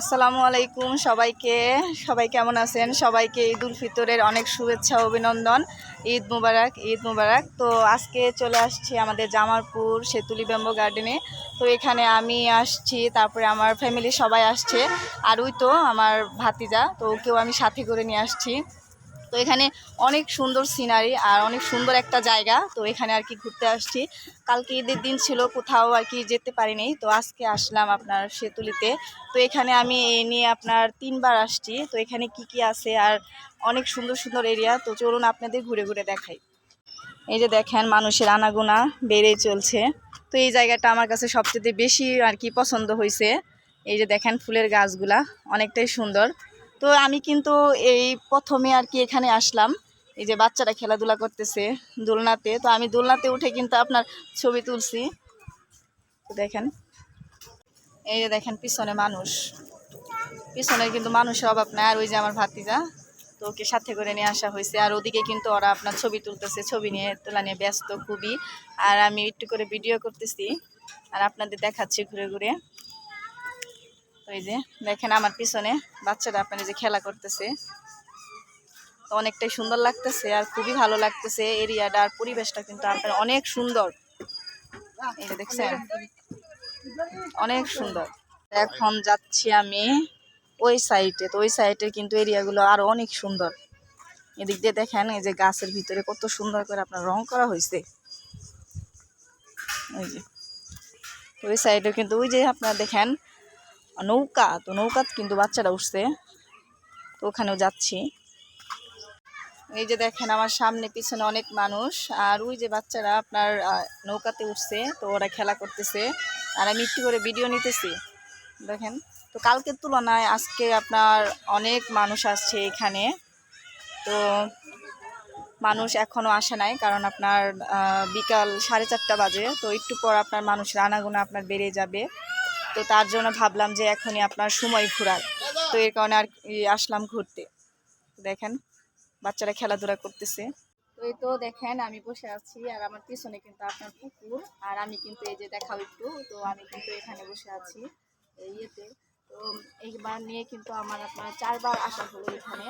আসসালামু আলাইকুম সবাইকে। সবাই কেমন আছেন? সবাইকে ঈদুল ফিতরের অনেক শুভেচ্ছা, অভিনন্দন। ঈদ মুবারক ঈদ মুবারক। তো আজকে চলে আসছি আমাদের জামারপুর সেতুলি ব্যাম্ব গার্ডেনে। তো এখানে আমি আসছি, তারপরে আমার ফ্যামিলি সবাই আসছে। আর ওই তো আমার ভাতিজা, তো ওকেও আমি সাথে করে নিয়ে আসছি। তো এখানে অনেক সুন্দর সিনারি আর অনেক সুন্দর একটা জায়গা। তো এখানে আর কি ঘুরতে আসছি। কালকে ঈদের দিন ছিল, কোথাও আর কি যেতে পারিনি। তো আজকে আসলাম আপনার সেতুলিতে। তো এখানে আমি এ নিয়ে আপনার তিনবার আসছি। তো এখানে কি কি আছে আর অনেক সুন্দর সুন্দর এরিয়া তো চলুন আপনাদের ঘুরে ঘুরে দেখাই। এই যে দেখেন, মানুষের আনাগোনা বেড়েই চলছে। তো এই জায়গাটা আমার কাছে সবচেয়ে বেশি আর কি পছন্দ হয়েছে এই যে দেখেন ফুলের গাছগুলা, অনেকটাই সুন্দর। তো আমি কিন্তু এই প্রথমে আর কি এখানে আসলাম। এই যে বাচ্চারা খেলাধুলা করতেছে দোলনাতে, তো আমি দোলনাতে উঠে কিন্তু আপনার ছবি তুলছি। দেখেন, এই যে দেখেন পিছনে মানুষ। পিছনে কিন্তু মানুষের অভাব নাই, আর ওই যে আমার ভাতিজা, তো ওকে সাথে করে নিয়ে আসা হয়েছে। আর ওদিকে কিন্তু ওরা আপনার ছবি তুলতেছে, ছবি নিয়ে তোলা নিয়ে ব্যস্ত খুবই। আর আমি একটু করে ভিডিও করতেছি, আর আপনাদের দেখাচ্ছি ঘুরে ঘুরে। এই যে, দেখেন আমার পিছনে বাচ্চারা আপনার যে খেলা করতেছে। অনেকটাই সুন্দর লাগতেছে আর খুবই ভালো লাগতেছে এরিয়াটা আর পরিবেশটা কিন্তু আপনার অনেক সুন্দর। দেখছেন? অনেক সুন্দর। এখন যাচ্ছি আমি ওই সাইডে তো ওই সাইডে কিন্তু এরিয়াগুলো আরও অনেক সুন্দর। এদিক দিয়ে দেখেন এই যে গাছের ভিতরে কত সুন্দর করে আপনার রং করা হয়েছে ওই যে। ওই সাইডে কিন্তু ওই যে আপনারা দেখেন নৌকা, তো নৌকা কিন্তু বাচ্চারা উঠছে। তো ওখানেও যাচ্ছি। এই যে দেখেন, আমার সামনে পিছনে অনেক মানুষ, আর ওই যে বাচ্চারা আপনার নৌকাতে উঠছে, তো ওরা খেলা করতেছে। আর আমি একটু করে ভিডিও নিতেছি। দেখেন, তো কালকের তুলনায় আজকে আপনার অনেক মানুষ আসছে এখানে। তো মানুষ এখনও আসে নাই, কারণ আপনার বিকাল সাড়ে চারটা বাজে। তো একটু পর আপনার মানুষের আনাগোনা আপনার বেড়ে যাবে। তো তার জন্য ভাবলাম যে এখনই আপনার সময় ঘোরার। তো এর কারণে আর আসলাম ঘুরতে। দেখেন, বাচ্চারা খেলাধুলা করতেছে। তো এই তো দেখেন, আমি বসে আছি আর আমার পিছনে কিন্তু আপনার পুকুর। আর আমি কিন্তু এই যে দেখাও একটু, তো আমি কিন্তু এখানে বসে আছি ইয়েতে। তো এইবার নিয়ে কিন্তু আমার আপনার চারবার আসা হলো এখানে।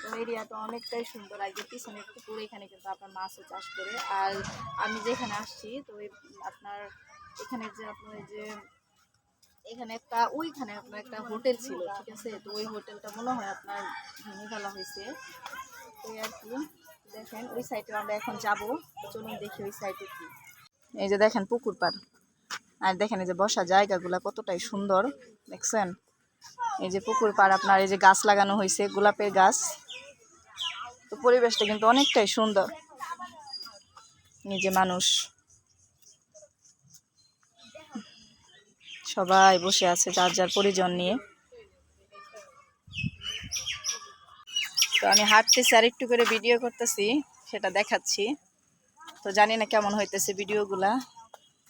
তো এরিয়াটা অনেকটাই সুন্দর। যে পিছনে পুকুর, এখানে কিন্তু আপনার মাছও চাষ করে। আর আমি যেখানে আসছি, তো আপনার এখানে যে আপনার যে এখানে একটা, ওইখানে আপনার একটা হোটেল ছিল, ঠিক আছে? তো ওই হোটেলটা মনে হয় আপনার ভেঙে ফেলা হয়েছে। তো আর কি, দেখেন, ওই সাইডে আমরা এখন যাব। চলুন দেখি ওই সাইডে কি। এই যে দেখেন পুকুর পাড়। আর দেখেন এই যে বসা জায়গাগুলা কতটাই সুন্দর, দেখছেন? এই যে পুকুর পাড়, আপনার এই যে গাছ লাগানো হয়েছে, গোলাপের গাছ। তো পরিবেশটা কিন্তু অনেকটাই সুন্দর। এই যে মানুষ। সবাই বসে আছে, যার যার পরিজন নিয়ে। তো আমি হাঁটতেছি, আর একটু করে ভিডিও করতেছি, সেটা দেখাচ্ছি। তো জানি না কেমন হইতেছে ভিডিওগুলা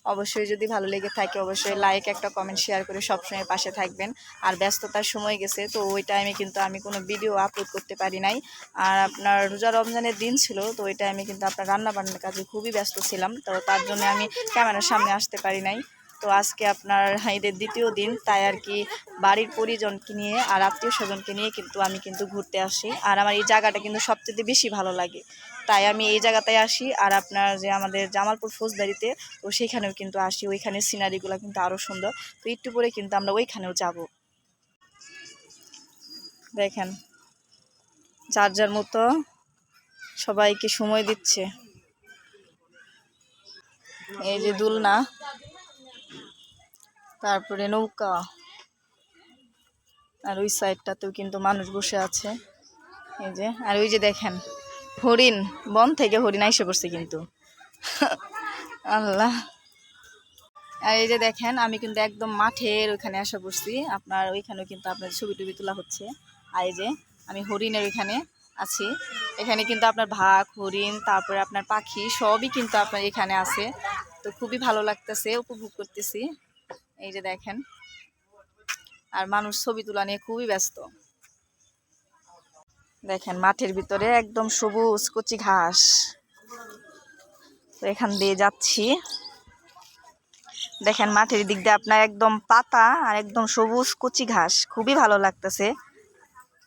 অবশ্যই যদি ভালো লেগে থাকে, অবশ্যই লাইক একটা কমেন্ট শেয়ার করে সবসময় পাশে থাকবেন। আর ব্যস্ততার সময় গেছে, তো ওই টাইমে কিন্তু আমি কোনো ভিডিও আপলোড করতে পারি নাই। আর আপনার রোজা রমজানের দিন ছিল, তো ওই টাইমে কিন্তু আপনার রান্না বান্নার কাজে খুবই ব্যস্ত ছিলাম। তো তার জন্য আমি ক্যামেরার সামনে আসতে পারি নাই। তো আজকে আপনার ঈদের দ্বিতীয় দিন, তাই আর কি বাড়ির পরিজনকে নিয়ে আর আত্মীয় স্বজনকে নিয়ে কিন্তু আমি কিন্তু ঘুরতে আসি। আর আমার এই জায়গাটা কিন্তু সবচেয়ে বেশি ভালো লাগে। তাই আমি এই জায়গাটায় আসি আর আপনার যে আমাদের জামালপুর ফৌজদারিতে, তো সেখানেও কিন্তু আসি। ওইখানে সিনারিগুলো কিন্তু আরও সুন্দর। তো একটু পরে কিন্তু আমরা ওইখানেও যাব। দেখেন, যার যার মতো সবাইকে সময় দিচ্ছে। এই যে দুলনা তারপরে নৌকা। আর ওই সাইডটাতেও কিন্তু মানুষ বসে আছে। এই যে, আর ওই যে দেখেন, হরিণ, বন থেকে হরিণ আইসে পড়ছে কিন্তু। আল্লাহ। আর এই যে দেখেন, আমি কিন্তু একদম মাঠের ওইখানে আসা পড়ছি। আপনার ওইখানেও কিন্তু আপনার ছবি টবি তোলা হচ্ছে। আর যে, আমি হরিণের ওইখানে আছি। এখানে কিন্তু আপনার ভাগ, হরিণ, তারপরে আপনার পাখি সবই কিন্তু আপনার এখানে আছে। তো খুবই ভালো লাগতেছে, উপভোগ করতেছি। এই যে দেখেন। আর মানুষ ছবি তোলা নিয়ে খুবই ব্যস্ত। দেখেন মাঠের ভিতরে একদম সবুজ কচি ঘাস। তো এখান দিয়ে যাচ্ছি। দেখেন মাঠের দিক দিয়ে আপনার একদম পাতা আর একদম সবুজ কচি ঘাস। খুবই ভালো লাগতেছে।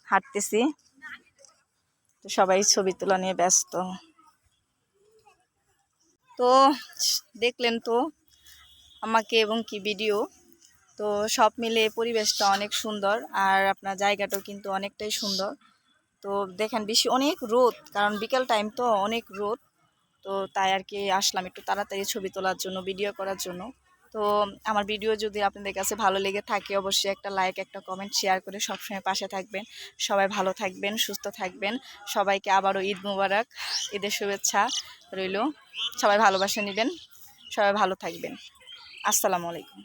হাঁটতেছি। তো সবাই ছবি তোলা নিয়ে ব্যস্ত। তো দেখলেন তো আমাকে এবং কি ভিডিও তো সব মিলে পরিবেশটা অনেক সুন্দর আর আপনার জায়গাটাও কিন্তু অনেকটাই সুন্দর। তো দেখেন বেশি অনেক রোদ, কারণ বিকেল টাইম তো অনেক রোদ। তো তাই আর কি আসলাম একটু তাড়াতাড়ি ছবি তোলার জন্য ভিডিও করার জন্য। তো আমার ভিডিও যদি আপনাদের কাছে ভালো লেগে থাকে, অবশ্যই একটা লাইক একটা কমেন্ট শেয়ার করে সবসময় পাশে থাকবেন। সবাই ভালো থাকবেন, সুস্থ থাকবেন। সবাইকে আবারও ঈদ মুবারক, ঈদের শুভেচ্ছা রইল। সবাই ভালোবাসা নেবেন, সবাই ভালো থাকবেন। আসসালামু আলাইকুম